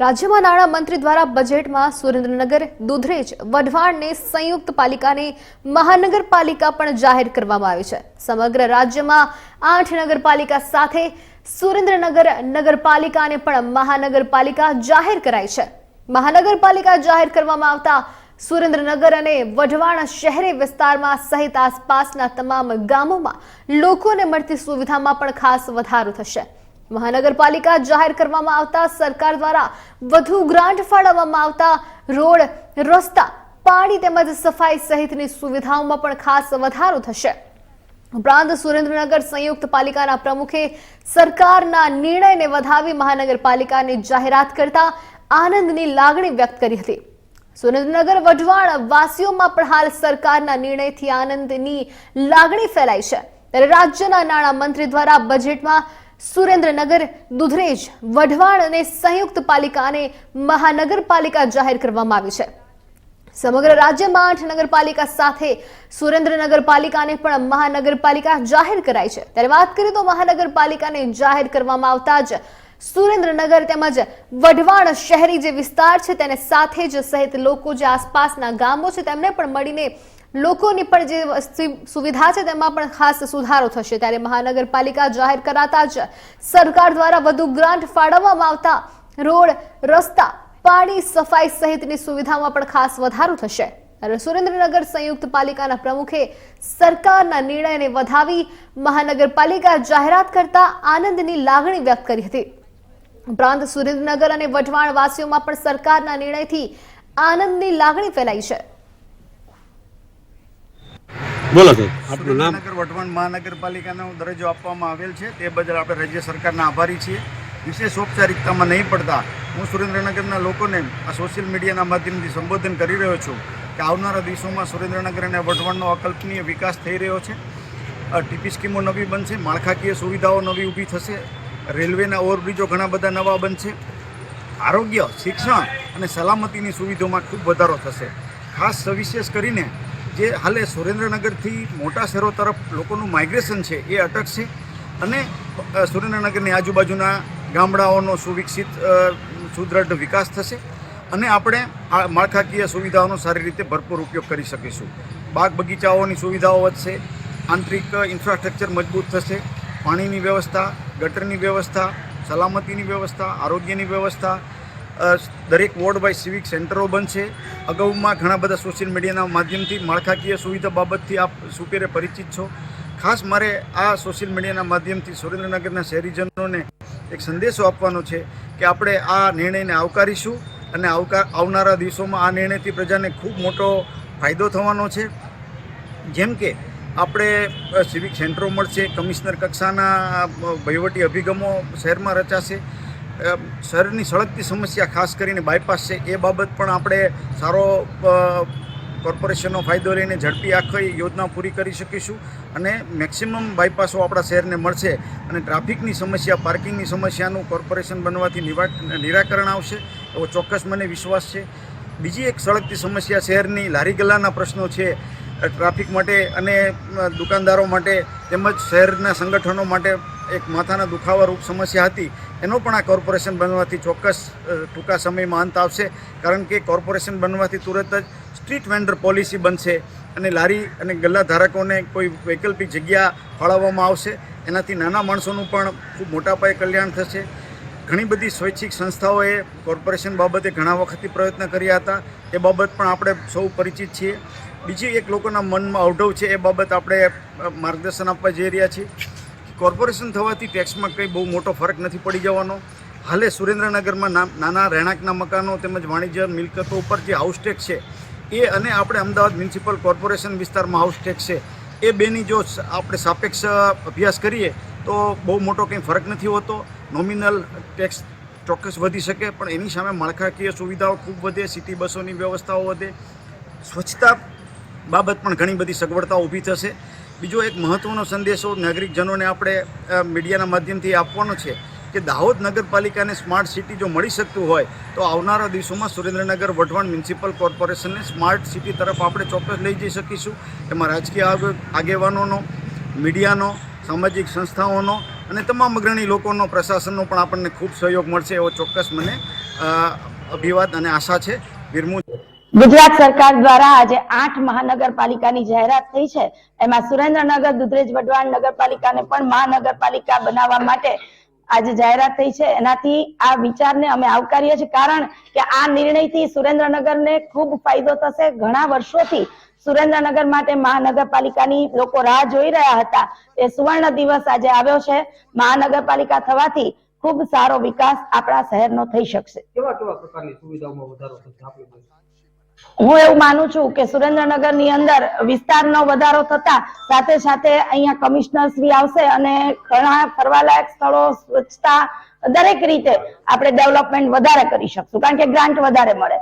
રાજ્યમાં નાણાં મંત્રી દ્વારા બજેટમાં સુરેન્દ્રનગર, દુધરેજ, વઢવાણને સંયુક્ત પાલિકાની મહાનગરપાલિકા પણ જાહેર કરવામાં આવી છે. સમગ્ર રાજ્યમાં આઠ નગરપાલિકા સાથે સુરેન્દ્રનગર નગરપાલિકાને પણ મહાનગરપાલિકા જાહેર કરાઈ છે. મહાનગરપાલિકા જાહેર કરવામાં આવતા સુરેન્દ્રનગર અને વઢવાણ શહેરી વિસ્તારમાં સહિત આસપાસના તમામ ગામોમાં લોકોને મળતી સુવિધામાં પણ ખાસ વધારો થશે. મહાનગરપાલિકા જાહેર કરવામાં આવતા સરકાર દ્વારા વધુ ગ્રાન્ટ ફાળવવામાં આવતા રોડ, રસ્તા, પાણી તેમજ સફાઈ સહિતની સુવિધાઓમાં પણ ખાસ વધારો થશે. ઉપરાંત સુરેન્દ્રનગર સંયુક્ત પાલિકાના પ્રમુખે સરકારના નિર્ણયને વધાવી મહાનગરપાલિકાની જાહેરાત કરતા આનંદની લાગણી વ્યક્ત કરી હતી. સુરેન્દ્રનગર, વઢવાણ વાસીઓમાં પણ હાલ સરકારના નિર્ણયથી આનંદની લાગણી ફેલાઈ છે. ત્યારે રાજ્યના નાણાં મંત્રી દ્વારા બજેટમાં સુરેન્દ્રનગર, દુધરેજ, વઢવાણ અને સંયુક્ત પાલિકાને મહાનગરપાલિકા જાહેર કરવામાં આવી છે. સમગ્ર રાજ્યમાં આઠ નગરપાલિકા સાથે સુરેન્દ્રનગર પાલિકાને પણ મહાનગરપાલિકા જાહેર કરાઈ છે. ત્યારે વાત કરીએ તો મહાનગરપાલિકાને જાહેર કરવામાં આવતા જ સુરેન્દ્રનગર તેમજ વઢવાણ શહેરી જે વિસ્તાર છે, તેને સાથે જ સહિત લોકો જે આસપાસના ગામો છે, તેમને પણ મળીને લોકોની પણ જે સુવિધા છે તેમાં પણ ખાસ સુધારો થશે. ત્યારે મહાનગરપાલિકા જાહેર કરાતા જ સરકાર દ્વારા વધુ ગ્રાન્ટ ફાળવવામાં આવતા રોડ, રસ્તા, પાણી, સફાઈ સહિતની સુવિધામાં પણ ખાસ વધારો થશે. સુરેન્દ્રનગર સંયુક્ત પાલિકાના પ્રમુખે સરકારના નિર્ણયને વધાવી મહાનગરપાલિકા જાહેરાત કરતા આનંદની લાગણી વ્યક્ત કરી હતી. ઉપરાંત સુરેન્દ્રનગર અને વઢવાણ વાસીઓમાં પણ સરકારના નિર્ણયથી આનંદની લાગણી ફેલાઈ છે. બોલો સાહેબ આપનું નામ? વઢવાણ મહાનગરપાલિકાનો દરજ્જો આપવામાં આવેલ છે. તે બદલ આપણે રાજ્ય સરકારના આભારી છીએ. વિશેષ ઔપચારિકતામાં નહીં પડતા હું સુરેન્દ્રનગરના લોકોને આ સોશિયલ મીડિયાના માધ્યમથી સંબોધન કરી રહ્યો છું કે આવનારા દિવસોમાં સુરેન્દ્રનગર અને વઢવાણનો અકલ્પનીય વિકાસ થઈ રહ્યો છે. ટીપી સ્કીમો નવી બનશે માળખાકીય સુવિધાઓ નવી ઊભી થશે રેલવેના ઓવરબ્રિજો ઘણા બધા નવા બનશે. આરોગ્ય શિક્ષણ અને સલામતીની સુવિધાઓમાં ખૂબ વધારો થશે. ખાસ સવિશેષ કરીને જે હાલે સુરેન્દ્રનગરથી મોટા શહેરો તરફ લોકોનું માઇગ્રેશન છે, એ અટકશે. અને સુરેન્દ્રનગરની આજુબાજુના ગામડાઓનો સુવિકસિત સુદૃઢ વિકાસ થશે. અને આપણે આ માળખાકીય સુવિધાઓનો સારી રીતે ભરપૂર ઉપયોગ કરી શકીશું. બાગ બગીચાઓની સુવિધાઓ વધશે, આંતરિક ઇન્ફ્રાસ્ટ્રક્ચર મજબૂત થશે, પાણીની વ્યવસ્થા, ગટરની વ્યવસ્થા, સલામતીની વ્યવસ્થા, આરોગ્યની વ્યવસ્થા દરેક વોર્ડ વાઇઝ સિવિક સેન્ટરો બનશે. અગાઉમાં ઘણા બધા સોશિયલ મીડિયાના માધ્યમથી માળખાકીય સુવિધા બાબતથી આપ સુપેરે પરિચિત છો. ખાસ મારે આ સોશિયલ મીડિયાના માધ્યમથી સુરેન્દ્રનગરના શહેરીજનોને એક સંદેશો આપવાનો છે કે આપણે આ નિર્ણયને આવકારીશું અને આવકાર આવનારા દિવસોમાં આ નિર્ણયથી પ્રજાને ખૂબ મોટો ફાયદો થવાનો છે. જેમ કે આપણે સિવિક સેન્ટરો મળશે, કમિશનર કક્ષાના વહીવટી અભિગમો શહેરમાં રચાશે શહેરની સળગતી સમસ્યા ખાસ કરીને બાયપાસ છે, એ બાબત પણ આપણે સારો કોર્પોરેશનનો ફાયદો લઈને ઝડપી આખી યોજના પૂરી કરી શકીશું અને મેક્સિમમ બાયપાસો આપણા શહેરને મળશે અને ટ્રાફિકની સમસ્યા પાર્કિંગની સમસ્યાનું કોર્પોરેશન બનવાથી નિવા નિરાકરણ આવશે, એવો ચોક્કસ મને વિશ્વાસ છે. બીજી એક સળગતી સમસ્યા શહેરની લારી ગલ્લાના પ્રશ્નો છે. ટ્રાફિક માટે અને દુકાનદારો માટે તેમજ શહેરના સંગઠનો માટે એક માથાના દુખાવારૂપ સમસ્યા હતી. એનો પણ આ કોર્પોરેશન બનવાથી ચોક્કસ ટૂંકા સમયમાં અંત આવશે. કારણ કે કોર્પોરેશન બનવાથી તુરત જ સ્ટ્રીટ વેન્ડર પોલિસી બનશે અને લારી અને ગલ્લા ધારકોને કોઈ વૈકલ્પિક જગ્યા ફાળવવામાં આવશે. એનાથી નાના માણસોનું પણ ખૂબ મોટા પાયે કલ્યાણ થશે. ઘણી બધી સ્વૈચ્છિક સંસ્થાઓએ કોર્પોરેશન બાબતે ઘણા વખતથી પ્રયત્ન કર્યા હતા. એ બાબત પણ આપણે સૌ પરિચિત છીએ. બીજી એક લોકોના મનમાં અવઢવ છે, એ બાબત આપણે માર્ગદર્શન આપવા જઈ રહ્યા છીએ. કોર્પોરેશન થવાથી ટેક્સમાં કંઈ બહુ મોટો ફરક નથી પડી જવાનો. હાલે સુરેન્દ્રનગરમાં નાના રહેણાંકના મકાનો તેમજ વાણિજ્ય મિલકતો ઉપર જે હાઉસ ટેક્સ છે, એ અને આપણે અમદાવાદ મ્યુનિસિપલ કોર્પોરેશન વિસ્તારમાં હાઉસ ટેક્સ છે, એ બેની જો આપણે સાપેક્ષ અભ્યાસ કરીએ, તો બહુ મોટો કંઈ ફરક નથી હોતો. નોમિનલ ટેક્સ ચોક્કસ વધી શકે, પણ એની સામે માળખાકીય સુવિધાઓ ખૂબ વધે સિટી બસોની વ્યવસ્થાઓ વધે. સ્વચ્છતા બાબત પણ ઘણી બધી સગવડતાઓ ઊભી થશે. બીજો એક મહત્ત્વનો સંદેશો નાગરિકજનોને આપણે મીડિયાના માધ્યમથી આપવાનો છે કે દાહોદ નગરપાલિકાને સ્માર્ટ સિટી જો મળી શકતું હોય, તો આવનારા દિવસોમાં સુરેન્દ્રનગર, વઢવાણ મ્યુનિસિપલ કોર્પોરેશનને સ્માર્ટ સિટી તરફ આપણે ચોક્કસ લઈ જઈ શકીશું. એમાં રાજકીય આગેવાનોનો, મીડિયાનો, સામાજિક સંસ્થાઓનો અને તમામ અગ્રણી લોકોનો, પ્રશાસનનો પણ આપણને ખૂબ સહયોગ મળશે એવો ચોક્કસ મને અભિવાદ અને આશા છે. વિરમુ ગુજરાત સરકાર દ્વારા આજે આઠ મહાનગરપાલિકાની જાહેરાત થઈ છે. એમાં સુરેન્દ્રનગર, દુધરેજ, વઢવાણ નગરપાલિકાને પણ મહાનગરપાલિકા બનાવવા માટે આજે જાહેરાત થઈ છે. એનાથી આ વિચારને અમે આવકારીએ છીએ. કારણ કે આ નિર્ણયથી સુરેન્દ્રનગરને ખૂબ ફાયદો થશે. ઘણા વર્ષોથી સુરેન્દ્રનગર માટે મહાનગરપાલિકાની લોકો રાહ જોઈ રહ્યા હતા. એ સુવર્ણ દિવસ આજે આવ્યો છે. મહાનગરપાલિકા થવાથી ખૂબ સારો વિકાસ આપણા શહેરનો થઈ શકશે. કેવા કેવા પ્રકારની સુવિધાઓમાં વધારો થશે? હું એવું માનું છું કે સુરેન્દ્રનગરની અંદર વિસ્તારનો વધારો થતા સાથે સાથે અહીંયા કમિશનર શ્રી આવશે અને ઘણા ફરવાલાયક સ્થળો સ્વચ્છતા દરેક રીતે આપણે ડેવલપમેન્ટ વધારે કરી શકશું. કારણ કે ગ્રાન્ટ વધારે મળે.